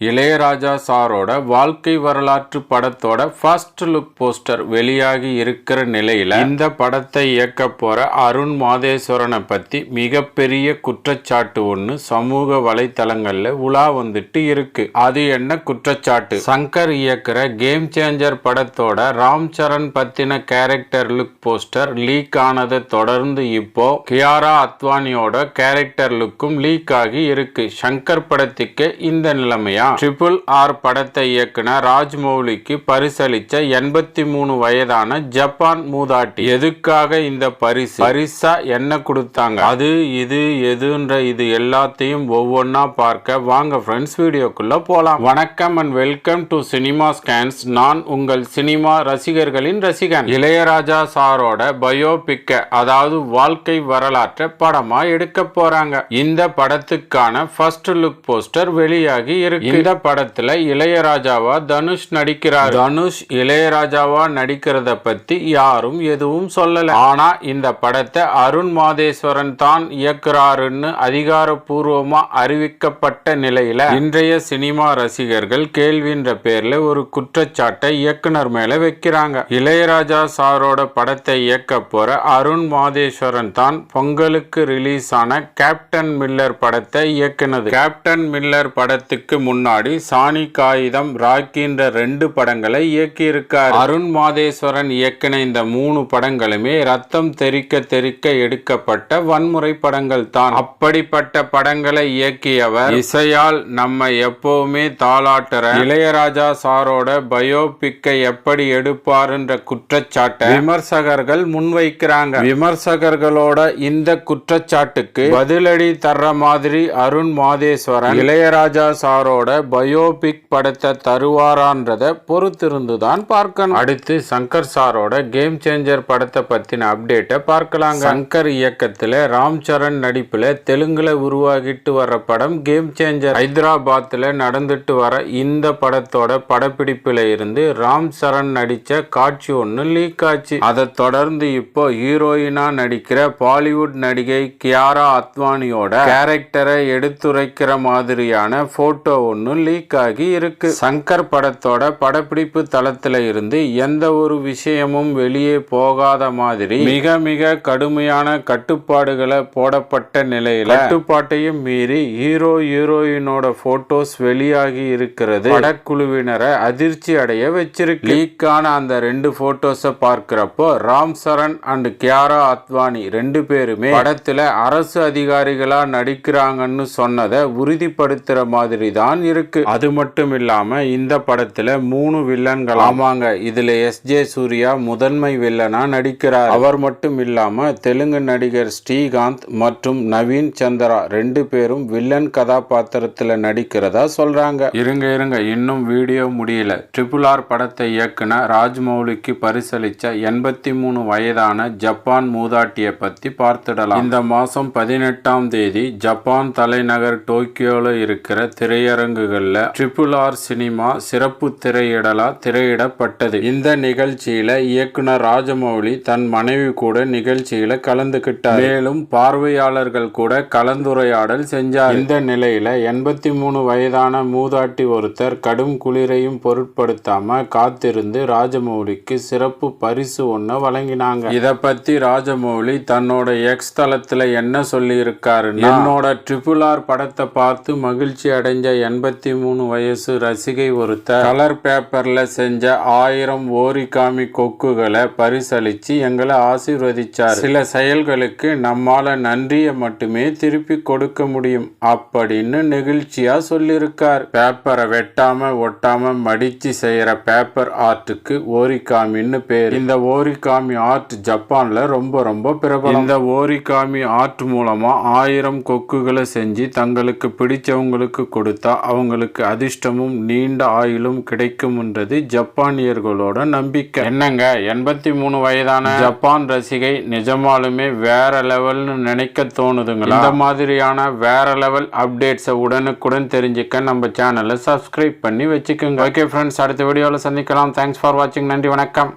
இளையராஜா சாரோட வாழ்க்கை வரலாற்று படத்தோட ஃபர்ஸ்ட் லுக் போஸ்டர் வெளியாகி இருக்கிற நிலையில இந்த படத்தை இயக்க போற அருண் மாதேஸ்வரனை பத்தி மிகப்பெரிய குற்றச்சாட்டு ஒண்ணு சமூக வலைத்தளங்கள்ல உலா வந்துட்டு இருக்கு. அது என்ன குற்றச்சாட்டு? சங்கர் இயக்குற கேம் சேஞ்சர் படத்தோட ராம் சரண் பத்தின கேரக்டர் லுக் போஸ்டர் லீக் ஆனதை தொடர்ந்து இப்போ கியாரா அத்வானியோட கேரக்டர் லுக்கும் லீக் ஆகி இருக்கு. சங்கர் படத்துக்கு இந்த நிலைமையா ட்ரிபிள் ஆர் படத்தை இயக்குன ராஜ்மௌலிக்கு பரிசளிச்ச எண்பத்தி மூணு வயதான ஜப்பான் மூதாட்டி. எதுக்காக இந்த பரிசு? பரிசா என்ன கொடுத்தாங்க? அது இது எதுன்ற இது எல்லாத்தையும் ஒவ்வொன்றா பார்க்க வாங்க ஃப்ரெண்ட்ஸ் வீடியோக்குள்ள போலாம். வணக்கம் and welcome to cinema scans நான் உங்கள் சினிமா ரசிகர்களின் ரசிகன். இளையராஜா சாரோட பயோபிக்க அதாவது வாழ்க்கை வரலாற்றை படமா எடுக்க போறாங்க. இந்த படத்துக்கான ஃபர்ஸ்ட் லுக் போஸ்டர் வெளியாகி இருக்கு. இந்த படத்துல இளையராஜாவா தனுஷ் நடிக்கிறார். தனுஷ் இளையராஜாவா நடிக்கிறத பத்தி யாரும் எதுவும் சொல்லல. ஆனா இந்த படத்தை அருண் மாதேஸ்வரன் தான் இயக்குறாருன்னு அதிகாரப்பூர்வமா அறிவிக்கப்பட்ட நிலையில இன்றைய சினிமா ரசிகர்கள் கேள்வின்ற பேர்ல ஒரு குற்றச்சாட்டை இயக்குனர் மேல வைக்கிறாங்க. இளையராஜா சாரோட படத்தை இயக்க போற அருண் மாதேஸ்வரன் தான் பொங்கலுக்கு ரிலீஸ் ஆன கேப்டன் மில்லர் படத்தை இயக்குனது. கேப்டன் மில்லர் படத்துக்கு முன்னாடி சாணி காகிதம் ராக்கின்ற ரெண்டு படங்களை இயக்கியிருக்கார். அருண் மாதேஸ்வரன் இயக்கின இந்த மூணு படங்களுமே ரத்தம் தெறிக்க தெறிக்க எடுக்கப்பட்ட வன்முறை படங்கள் தான். அப்படிப்பட்ட படங்களை இயக்கியவர் இசையால் நம்ம எப்பவுமே தாளாட்டுற இளையராஜா சாரோட பயோபிக்கை எப்படி எடுப்பாருன்ற குற்றச்சாட்டை விமர்சகர்கள் முன்வைக்கிறாங்க. விமர்சகர்களோட இந்த குற்றச்சாட்டுக்கு பதிலடி தர்ற மாதிரி அருண் மாதேஸ்வரன் இளையராஜா சாரோட பயோபிக் படத்தை தருவாரான்றத பொறுத்திருந்து தான் பார்க்கணும். அடுத்து சங்கர் சாரோட கேம் சேஞ்சர் படத்தை பத்தின அப்டேட்டை பார்க்கலாங்க. சங்கர் இயக்கத்துல ராம் சரண் நடிப்புல தெலுங்குல உருவாகிட்டு வர்ற படம் கேம் சேஞ்சர் ஹைதராபாத்ல நடந்துட்டு வர இந்த படத்தோட படப்பிடிப்புல இருந்து ராம் சரண் நடிச்ச காட்சி ஒன்று லீக் ஆச்சு. அதை தொடர்ந்து இப்போ ஹீரோயினா நடிக்கிற பாலிவுட் நடிகை கியாரா அத்வானியோட கேரக்டரை எடுத்துரைக்கிற மாதிரியான போட்டோ ஒன்று லீக் ஆகி இருக்கு. சங்கர் படத்தோட படப்பிடிப்பு தளத்துல இருந்து எந்த ஒரு விஷயமும் வெளியே போகாத மாதிரி மிக மிக கடுமையான கட்டுப்பாடுகளை போடப்பட்ட நிலையில கட்டுப்பாட்டையும் மீறி ஹீரோ ஹீரோயினோட போட்டோஸ் வெளியாகி இருக்கிறது. படக்குழுவினரை அதிர்ச்சி அடைய வச்சிருக்கு. லீக்கான அந்த ரெண்டு போட்டோஸை பார்க்கிறப்போ ராம் சரண் அண்ட் கியாரா அத்வானி ரெண்டு பேருமே படத்துல அரசு அதிகாரிகளா நடிக்கிறாங்கன்னு சொன்னதை உறுதிப்படுத்துற மாதிரி தான் இருக்கு. அது மட்டும் இல்லாம இந்த படத்துல மூணு வில்லன்கள் ஆமாங்க. இதுல எஸ். ஜே. சூர்யா முதன்மை வில்லனா நடிக்கிறார். அவர் மட்டும் இல்லாம தெலுங்கு நடிகர் ஸ்ரீகாந்த் மற்றும் நவீன் சந்திரா ரெண்டு பேரும் வில்லன் கதாபாத்திரத்துல நடிக்கிறதா சொல்றாங்க. இருங்க இருங்க. இன்னும் வீடியோ முடியல. ட்ரிபிள் ஆர் படத்தை இயக்குன ராஜ்மௌலிக்கு பரிசளிச்ச எண்பத்தி மூணு வயதான ஜப்பான் மூதாட்டியை பத்தி பார்த்துடலாம். இந்த மாசம் பதினெட்டாம் தேதி ஜப்பான் தலைநகர் டோக்கியோல இருக்கிற திரையரங்குகள்ல ட்ரிபிள் ஆர் சினிமா சிறப்பு திரையிடலா திரையிடப்பட்டது. இந்த நிகழ்ச்சியில இயக்குனர் ராஜமௌலி தன் மனைவி கூட நிகழ்ச்சியில கலந்துகிட்டார். மேலும் பார்வையாளர்கள் கூட கலந்துரையாடல் செஞ்சார். இந்த நிலையில எண்பத்தி மூணு வயதான மூதாட்டி ஒருத்தர் கடும் குளிரையும் பொருட்படுத்தாம காத்திருந்து ராஜமௌலிக்கு சிறப்பு பரிசு ஒண்ணு வழங்கினாங்க. இத பத்தி ராஜமௌலி தன்னோட எக்ஸ் தளத்துல என்ன சொல்லி இருக்காருன்னா என்னோட ட்ரிபிள் ஆர் படத்தை பார்த்து மகிழ்ச்சி அடைஞ்ச எண்பத்தி இருபத்தி மூணு வயசு ரசிகை ஒருத்தர் கலர் பேப்பரில் செஞ்ச ஆயிரம் ஓரிகாமி கொக்குகளை பரிசளித்து எங்களை ஆசீர்வதிச்சார். சில செயல்களுக்கு நம்மால் நன்றியை மட்டுமே திருப்பி கொடுக்க முடியும் அப்படின்னு நெகிழ்ச்சியாக சொல்லியிருக்கார். பேப்பரை வெட்டாமல் ஒட்டாமல் மடித்து செய்கிற பேப்பர் ஆர்ட்டுக்கு ஓரிகாமின்னு பேர். இந்த ஓரிகாமி ஆர்ட் ஜப்பானில் ரொம்ப ரொம்ப பிரபலம். இந்த ஓரிகாமி ஆர்ட் மூலமாக ஆயிரம் கொக்குகளை செஞ்சு தங்களுக்கு பிடிச்சவங்களுக்கு கொடுத்தா அவங்களுக்கு அதிர்ஷ்டமும் நீண்ட ஆயுளும் கிடைக்கும்ன்றது ஜப்பானியர்களோட நம்பிக்கை. என்னங்க? எண்பத்தி மூணு வயதான ஜப்பான் ரசிகை நிஜமாலுமே வேற லெவல்னு நினைக்க தோணுதுங்களா? இந்த மாதிரியான வேற லெவல் அப்டேட்ஸை உடனுக்குடன் தெரிஞ்சுக்க நம்ம சேனலை சப்ஸ்கிரைப் பண்ணி வச்சுக்கோங்க. ஓகே ஃப்ரெண்ட்ஸ் அடுத்த வீடியோவில் சந்திக்கலாம். தேங்க்ஸ் ஃபார் வாட்சிங் நன்றி வணக்கம்.